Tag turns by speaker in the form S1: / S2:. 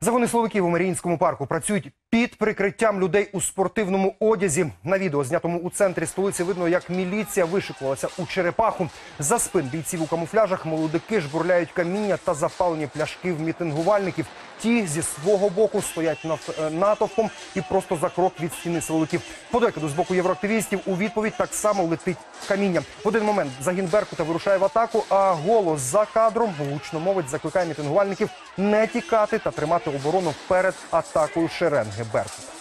S1: Загони словиків у Маріїнському парку працюють під прикриттям людей у спортивному одязі. На відео, знятому у центрі столиці, видно, як міліція вишикувалася у черепаху. За спин бійців у камуфляжах молодики жбурляють каміння та запалені пляшки в мітингувальників. Ті зі свого боку стоять е, натовпом і просто за крок від стіни силовиків. По докиду з боку євроактивістів у відповідь так само летить каміння. В один момент загін Беркута вирушає в атаку, а голос за кадром гучномовець закликає мітингувальників не тікати та тримати оборону перед атакою шеренги Беркута.